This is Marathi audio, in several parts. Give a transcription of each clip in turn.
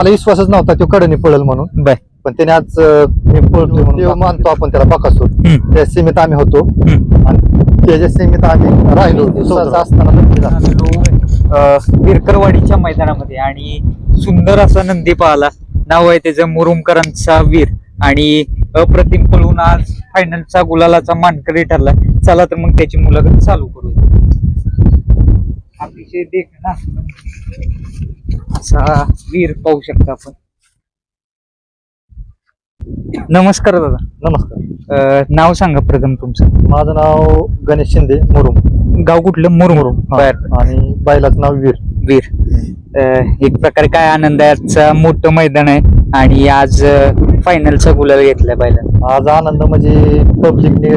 मला विश्वासच नव्हता तो कडनी पळल म्हणून. बर पण त्याने आज अं, मी पळतोय म्हणून देव मानतो आपण त्याला बकासूर. हम्म. त्या सीमेत आम्ही होतो. आणि त्याच्या सीमेत आम्ही राहिलो दिवसाचा असताना नक्की झालं. आलेलो अ, विरकरवाडीच्या मैदानामध्ये आणि सुंदर असा नंदी पाहला. नाव आहे त्याचं मुरुमकरांचा वीर. आणि अप्रतिम पळून आज फायनलचा गुलालाचा मानकरी ठरला. चला तर मग त्याची मुलाखत चालू करू अतिशय देखणा असा वीर पाहू शकता आपण. नमस्कार दादा. नमस्कार. अ, नाव सांगा प्रथम तुमचं. माझं नाव गणेश शिंदे मुरुम. गाव कुठलं? मुरमुर हा. बर. आणि बैलाचं नाव वीर. वीर. अं, एक प्रकारे काय आनंद आहे आजचा मोठं मैदान आहे आणि आज फायनलचा गुलाल घेतलाय पहिला आज आनंद म्हणजे पब्लिकने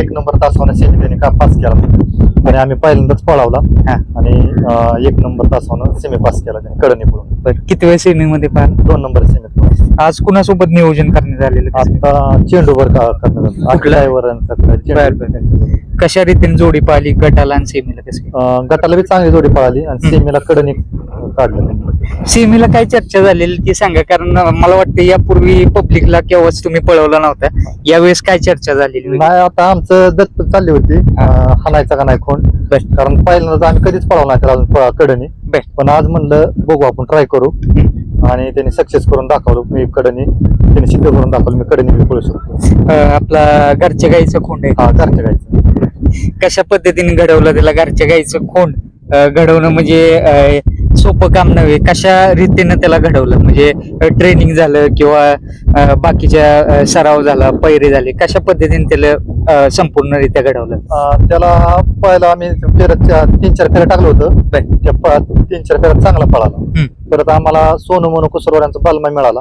एक नंबर तासावर सेमी त्याने का पास केला. आणि आम्ही पहिल्यांदाच पळावला. हा. आणि अं, एक नंबर तासावर सेमी पास केला त्याने कडनी पळून बर किती वेळ सेमी मध्ये दोन नंबर सेमीत आज कुणासोबत नियोजन करण्यात आलेलं? आता चेंडूवर का करणार कुठला? बर, बर. कशा रीतीने जोडी पाहिली गटाला आणि सेमीला कसं गटाला बी चांगली जोडी पळाली आणि सेमीला कडनी काढलं त्यांनी. सेमीला काय चर्चा झालेली ती सांगा कारण मला वाटतं यापूर्वी पब्लिकला केव्हाच तुम्ही पळवला नव्हता यावेळेस काय चर्चा झालेली नाही आता आमचं दत्त चालली होती. अं, हाणायचा का नाही खोंड बर. कारण पहिल्यांदा आम्ही कधीच पळवला नाही त्याला अजून प- कडनी बर. पण आज म्हणलं बघू आपण ट्राय करू हम्म. आणि त्यांनी सक्सेस करून दाखवलं. मी कडनी त्यांनी सिद्ध करून दाखवलं. मी कडनी पळू शकतो. अं, आपला घरच्या गाईचं खोंड आहे. हा घरच्या गायचं कशा पद्धतीने घडवलं त्याला घरच्या गाईचं खोंड? अं, घडवणं म्हणजे अं, सोपं काम नव्हे. कशा रीतीनं त्याला घडवलं? म्हणजे ट्रेनिंग झालं किंवा बाकीच्या सराव झाला पैरे झाले कशा पद्धतीने त्याला संपूर्णरित्या घडवलं? त्याला पहिला आम्ही फेरत तीन चार फेऱ्या टाकलं होतं. त्या तीन चार फेऱ्यात चांगला पळाला. परत आम्हाला सोनू मोनू कुसरवाड्यांचा बालमा मिळाला.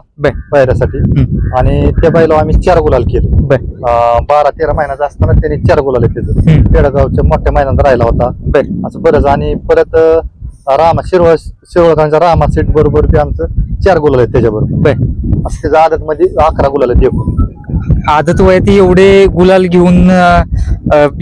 पायऱ्यासाठी. आणि त्या बैला आम्ही चार गुलाल केले. बर. तेरा महिन्याचा असताना त्यांनी चार गुलाल त्याचं हम्म. पेडगावच्या मोठ्या मैदानात राहिला होता. असं बरंच. आणि परत रामा शिरवळ शिरवळखांच्या रामा सीट बरोबर ते आमचं चार गुलाल आहेत त्याच्याबरोबर. बर. असं त्याच्या आदत मध्ये अकरा गुलाल आहेत एकूण. आदत वयात एवढे गुलाल घेऊन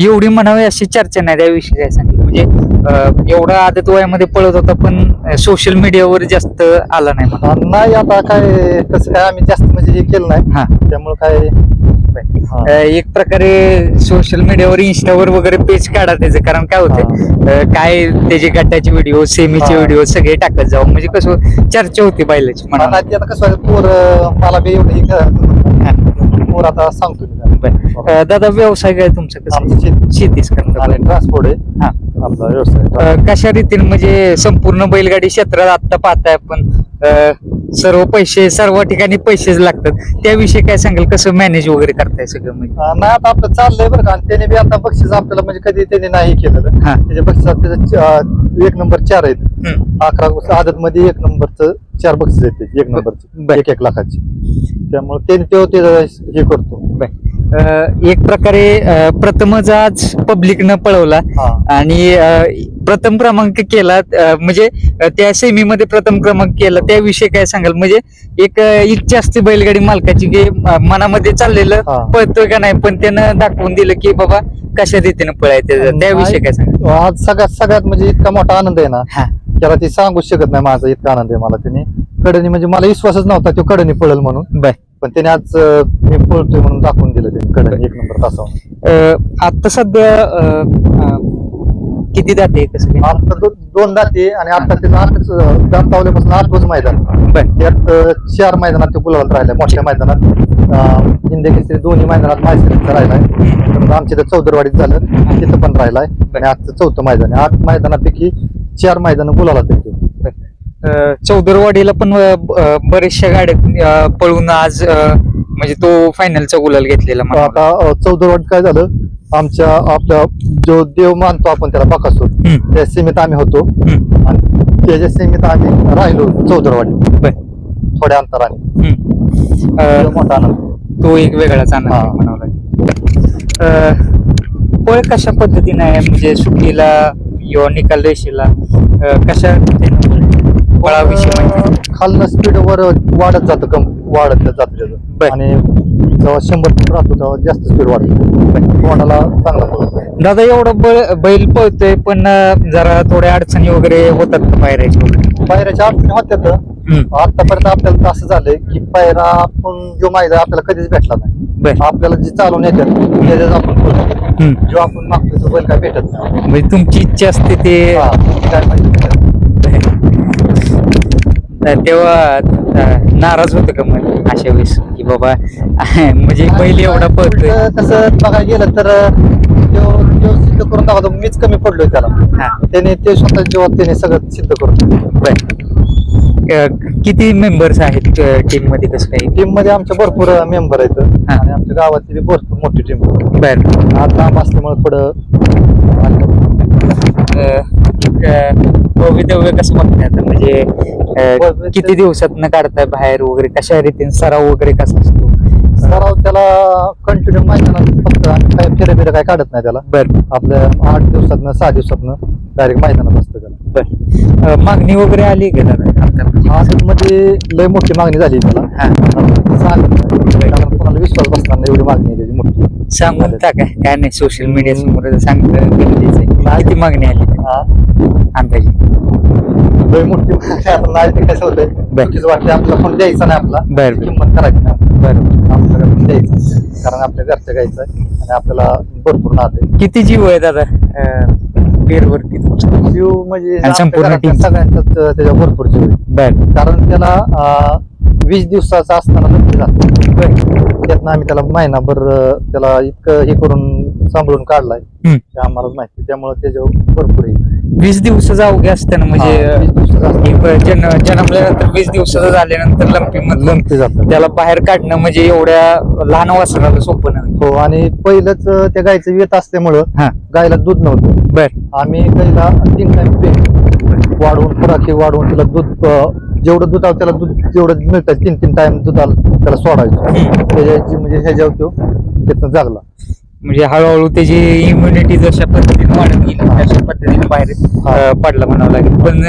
एवढी म्हणावी अशी चर्चा नाही त्याविषयी काय सांगितलं म्हणजे एवढा आदत वयामध्ये पळत होता पण सोशल मीडियावर जास्त आला नाही म्हणा नाही आता काय तसं काय आम्ही जास्त म्हणजे हे केलं नाही. हा. त्यामुळे काय एक प्रकारे सोशल मीडियावर इंस्टावर वगैरे पेज काढा त्याचं. कारण काय होते काय त्याचे गटाचे व्हिडिओ सेमीचे. व्हिडिओ सगळे टाकत जाऊ. म्हणजे कसं चर्चा होती बैलाची मला म्हणा आता कसं पोर मला बी एवढं पोर आता सांगतो मी त्याला. दादा व्यवसाय काय तुमचं आमचं कसं शेती. शेतीच करता आणि ट्रान्सपोर्ट आहे. हा. आपला व्यवसाय. अ, कशा रीतीने म्हणजे संपूर्ण बैलगाडी क्षेत्रात आता पाहताय आपण अ, सर्व पैसे सर्व ठिकाणी पैसेच लागतात. त्याविषयी काय सांगाल? कसं मॅनेज वगैरे करताय सगळं म्हणजे? अं, नाही आता आपलं चाललंय बरं का. आणि त्याने बी आता बक्षीस आपल्याला म्हणजे कधी त्याने नाही केलेलं. हा. त्याच्या बक्षीस त्याचं च- अं, एक नंबर चार आहेत. हम्म. अकरा आदत मध्ये एक नंबरचं चार बक्षीस त्याची, एक बर. नंबरची एक एक लाखाची. त्यामुळे तो ते हे करतो. एक प्रकारे प्रथमच आज पब्लिकनं पळवला आणि प्रथम क्रमांक केला म्हणजे त्या सेमी मध्ये प्रथम क्रमांक केला. त्याविषयी काय सांगाल? म्हणजे एक इच्छा असते बैलगाडी मालकाची की मनामध्ये चाललेलं. पळतोय का नाही पण त्यानं दाखवून दिलं की बाबा कशा रीतीनं पळायचं त्याविषयी काय सांगाल? आज सगळ्यात सगळ्यात म्हणजे इतका मोठा आनंद आहे ना. त्याला ती सांगूच शकत नाही माझा इतका आनंद आहे मला त्याने. कडनी म्हणजे मला विश्वासच नव्हता तो कडनी पळल म्हणून. बर पण त्याने आज अं, मी पळतोय म्हणून दाखवून दिलं त्याने कडनी एक नंबर तासावर. अ, आता सध्या अ, अ, किती जाते कसं काय? आता दो- दोन दाते आणि आता त्याचं आठच अं, दात लावल्यापासून आठच मैदान. बर त्यात अं, चार मैदानात तो गुलाबात राहिलाय मोठ्या मैदानात. हिंदी केसरी दोन्ही मैदानात माहिती राहिलाय. परत आमच्या इथं चौदरवाडीत झालं तिथं पण राहिलाय. आणि आजचं चौथं मैदान आहे. आठ मैदानापैकी चार मैदान गुलाला येतो अ, चौदरवाडीला पण बऱ्याचशा गाड्या पळून आज म्हणजे तो फायनलचा गुलाल घेतलेला म्हणावा. आता अं, चौदरवाडीत काय झालं? आमच्या आपल्या जो देव मानतो आपण त्याला बकासूर त्या सीमेत आम्ही होतो. आणि त्याच्या सीमेत आम्ही राहिलो चौदरवाडी. थोड्या अंतराने. मोठा आनंद. तो एक वेगळाच आनंद. म्हणावा लागेल. पळ कशा पद्धतीने आहे? म्हणजे सुट्टीला किंवा निकाल रेषेला कशा पळाविषयी माहिती खालनं स्पीड वर वाढत जातं कम वाढत जातं. त्याचं. आणि जेव्हा शंभर फूट राहतो तेव्हा जास्त स्पीड वाढते. कोणाला चांगला पळतो दादा एवढं बैल बैल पळतोय पण जरा थोड्या अडचणी वगैरे होतात पायऱ्याच्या वगैरे बाहेरच्या अडचणी होत्यात. आतापर्यंत आपल्याला असं झालंय की पायरा आपण जो माहिती आपल्याला कधीच भेटला नाही. आपल्याला जे चालवून येतात त्याच्यात आपण. हम्म. जो आपण मागतो तो बैल काय भेटत नाही. म्हणजे तुमची इच्छा असते ते. हा, काय माहिती तर तेव्हा अं, नाराज होतं का मग अशा वेळेस? की बाबा म्हणजे बैल एवढा पळतोय. उलटं तसं बघायला गेलं तर तो तो सिद्ध करून दाखवतो. मीच कमी पडलोय त्याला. हा. त्याने ते स्वतः जेव्हा त्याने सगळं सिद्ध करून. बर. किती मेंबर्स आहेत टीममध्ये कसं काही टीममध्ये आमचे भरपूर मेंबर आहेत. हा. आणि आमच्या गावातली बी भरपूर मोठी टीम बर. आज लांब असल्यामुळे थोडं भवितव्य कसं बघताय आता? म्हणजे अं, किती दिवसात काढताय बाहेर वगैरे? कशा रीतीने सराव वगैरे कसा असतो? सराव त्याला कंटिन्यू मैदानात फक्त आम्ही काय फेरे बिरे काय काढत नाही त्याला. बर. आपल्या आठ दिवसातनं सहा दिवसातनं डायरेक्ट मैदानात असतं त्याला. बर. अं, मागणी वगैरे आली का दादा मध्ये लय मोठी मागणी झाली त्याला. हा. आपण सांगत नाही. कारण कोणाला विश्वास बसणार नाही एवढी मागणी आहे त्याची मोठी. सांगून टाका काय नाही सोशल मीडिया समोर सांगणं गरजेचं आहे. किती मागणी आली हा. अंदाजे. लय मोठी. मागणी आता नाही ते कसं होतंय? बर. चुकीचं वाटते आपल्याला पण द्यायचा नाही आपला. बर किंमत करायची नाही आपल्याला. बर. आपल्याला पण द्यायचं कारण आपल्या घरचं घ्यायचं आणि आपल्याला भरपूर नाद आहे. किती जीव आहे दादा? पेरवरती तुमचा? जीव म्हणजे आणि आपल्या संपूर्ण घरातल्या team. सगळ्यांचाच त्याच्या भरपूर जीव आहे. बर. कारण त्याला अं, वीस दिवसाचा असताना नक्की बर. त्यातनं आम्ही त्याला महिनाभर अं, त्याला इतकं हे करून सांभाळून काढलाय हम्म. ते आम्हालाच माहिती त्यामुळे त्याच्यावर भरपूर आहे. वीस दिवसाचा अवघ्या असताना म्हणजे जन्मल्यानंतर वीस दिवसाचा झाल्यानंतर लंपी मधून लंपी जातं. त्याला बाहेर काढणं म्हणजे एवढ्या लहान वासराला सोपं नाही. हो आणि पहिलंच त्या गायचं वेत असल्यामुळं हा. गायला दूध नव्हतं. बर. आम्ही गायला तीन टाइम पे वाढवून खुराकी वाढवून तिला दूध जेवढं दूध आलं त्याला दूध जेवढं मिळतं तीन तीन टाइम दुधाला त्याला सोडायचं. म्हणजे ह्याच्यावर तो त्यातनं जागला. म्हणजे हळूहळू त्याची इम्युनिटी जशा पद्धतीने वाढत गेली तशा पद्धतीने बाहेर पडला म्हणावं लागेल. पण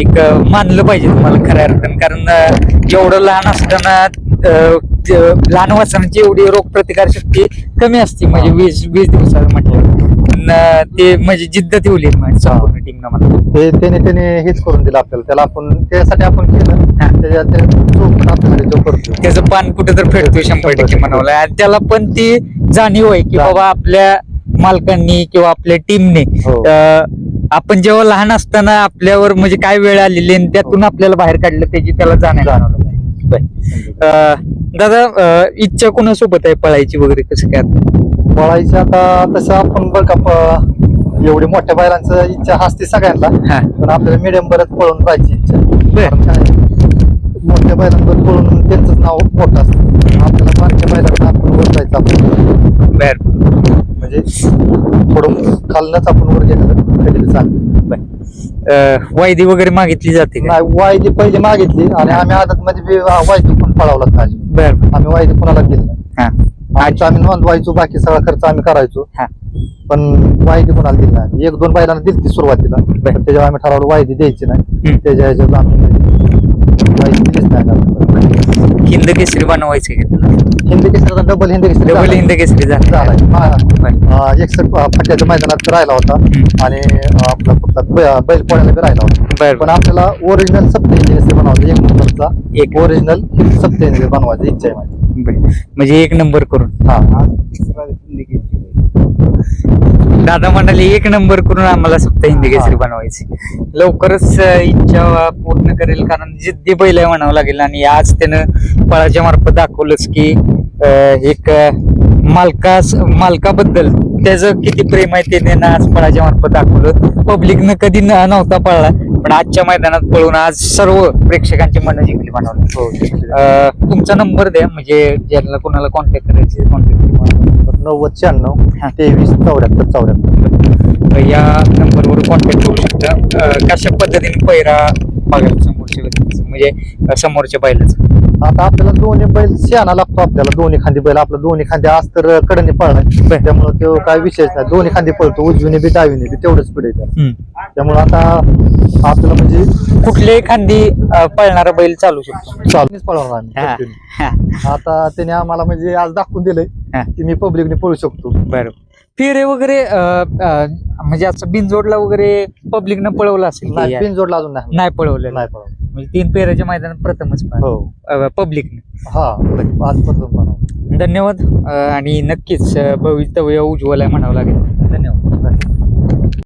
एक मानलं पाहिजे तुम्हाला खऱ्या अर्थानं. कारण एवढं लहान असताना लहान वासनाची एवढी रोगप्रतिकार शक्ती कमी असते म्हणजे. वीस वीस दिवसात म्हटलं पण ते म्हणजे जिद्द ठेवली संपूर्ण टीमनं मला ते त्याने त्याने हेच करून दिलं आपल्याला त्याला आपण त्यासाठी आपण केलं हा. त्याच्या ते तो पण आपल्यासाठी तो करतो त्याचं पान कुठं तर फेडतोय शंभर टक्के म्हणावं लागेल. आणि त्याला पण ती जाणीव आहे की. बाबा आपल्या मालकांनी किंवा आपल्या टीमने हो. आपण जेव्हा लहान असताना आपल्यावर म्हणजे काय वेळ आलेली आणि त्यातून आपल्याला बाहेर काढलं त्याची त्याला जाणीव. अं, दादा अं, इच्छा कोणासोबत आहे पळायची वगैरे कसं काय? पळायची आता तसं आपण बरं का एवढी मोठ्या बैलांचं इच्छा असते सगळ्यांना हा. पण आपल्याला मिडियम बरंच पळून राहायची इच्छा. कारण काय? मोठ्या बैलांवर पळून त्यांचं नाव मोठं असतं. आपल्याला बारक्या बैलांना आपण वर जायचं आपण. बर. म्हणजे थोडं खालनच आपण वर गेलं कधी चालेल. बर. अं, वायदी वगैरे मागितली जाते का? नाही वायदी पहिली मागितली आणि आम्ही आदत मध्ये वायदी पण पळावलाच नाही बर. आम्ही वायदी कोणाला दिली नाही. हा. आमचं आम्ही नोंदवायचो बाकी सगळा खर्च आम्ही करायचो. हा. पण वायदी कोणाला दिली नाही. एक दोन बैलांना दिली सुरुवातीला. पण त्याच्यावर आम्ही ठरवलं वायदी द्यायची नाही. हम्म. त्याच्या ह्याच्यावर आम्ही हिंद केसरी बनवायचे हिंदी केसरी डबल हिंदी केसरी डबल. हिंद केसरी. हा. एकसठ फाट्याच्या मैदानात राहिला होता. आणि आपला कुठला बैल पोळ्याला बी राहिला होता. पण आपल्याला ओरिजिनल सप्त हिंदी केसरी बनवायचं एक नंबरचा. एक. ओरिजिनल सप्त हिंदी बनवायची इच्छा आहे. म्हणजे एक नंबर करून. हा. दादा म्हणाले एक नंबर करून आम्हाला फक्त हिंदी केसरी बनवायची. लवकरच इच्छा पूर्ण करेल कारण जिद्दी बैल आहे म्हणावं लागेल. आणि आज त्यानं पळाच्या मार्फत दाखवलंच की एक अं, मालकास मालकाबद्दल त्याचं किती प्रेम आहे ते त्यानं आज पळाच्या मार्फत दाखवलं. पब्लिकनं कधी न- नव्हता पळला. पण आजच्या मैदानात पळून आज सर्व प्रेक्षकांची मनं जिंकली म्हणावं हो तुमचा नंबर द्या म्हणजे ज्यांना कोणाला कॉन्टॅक्ट करायचे कॉन्टॅक्ट नव्वद शहाण्णव. तेवीस चौऱ्याहत्तर चौऱ्याहत्तर. या नंबरवर कॉन्टॅक्ट करू शकता. कशा पद्धतीने पैरा बघायला समोरच्या व्यक्तीचं म्हणजे समोरच्या बैलाचं? आता आपल्याला दोन्ही बैल शहाणा लागतो आपल्याला. दोन्ही खांदी बैल आपला दोन्ही खांदी आज तर कडनी पळलाय त्यामुळे तो काय विशेष नाही. दोन्ही खांदी पळतो. उजवीने बी डावीने बी तेवढंच पुढे त्यामुळे आता आपल्याला म्हणजे कुठल्याही खांदी पळणारा बैल चालू शकतो? चालूनच पळवणार आम्ही आता त्याने आम्हाला म्हणजे आज दाखवून दिलंय हा. की मी पब्लिकने पळू शकतो. बरं फेरे वगैरे म्हणजे असं बिनजोडला वगैरे पब्लिकनं पळवलं असेल की नाही या- पिन जोडला अजून नाही. नाही पळवलं नाही पळवलं. म्हणजे तीन पेराच्या मैदानात प्रथमच हो. पब्लिक हा धन्यवाद. अं, आणि नक्कीच अं, भवितव्य उज्ज्वल आहे म्हणावं लागेल. धन्यवाद.